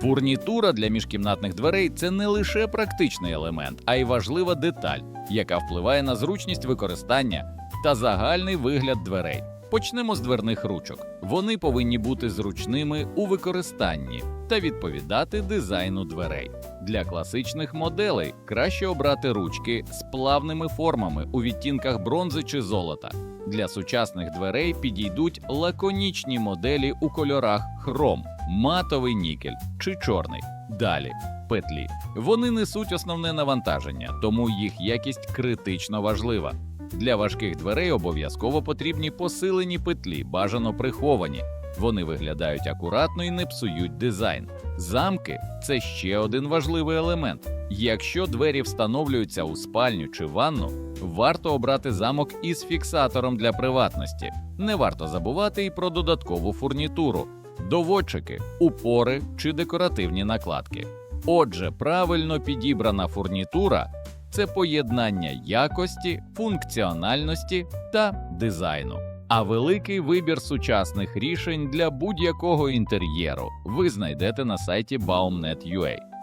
Фурнітура для міжкімнатних дверей це не лише практичний елемент, а й важлива деталь, яка впливає на зручність використання та загальний вигляд дверей. Почнемо з дверних ручок. Вони повинні бути зручними у використанні та відповідати дизайну дверей. Для класичних моделей краще обрати ручки з плавними формами у відтінках бронзи чи золота. Для сучасних дверей підійдуть лаконічні моделі у кольорах хром, матовий нікель чи чорний. Далі петлі. Вони несуть основне навантаження, тому їх якість критично важлива. Для важких дверей обов'язково потрібні посилені петлі, бажано приховані. Вони виглядають акуратно і не псують дизайн. Замки це ще один важливий елемент. Якщо двері встановлюються у спальню чи ванну, варто обрати замок із фіксатором для приватності. Не варто забувати і про додаткову фурнітуру, доводчики, упори чи декоративні накладки. Отже, правильно підібрана фурнітура це поєднання якості, функціональності та дизайну. А великий вибір сучасних рішень для будь-якого інтер'єру ви знайдете на сайті Baumnet.ua.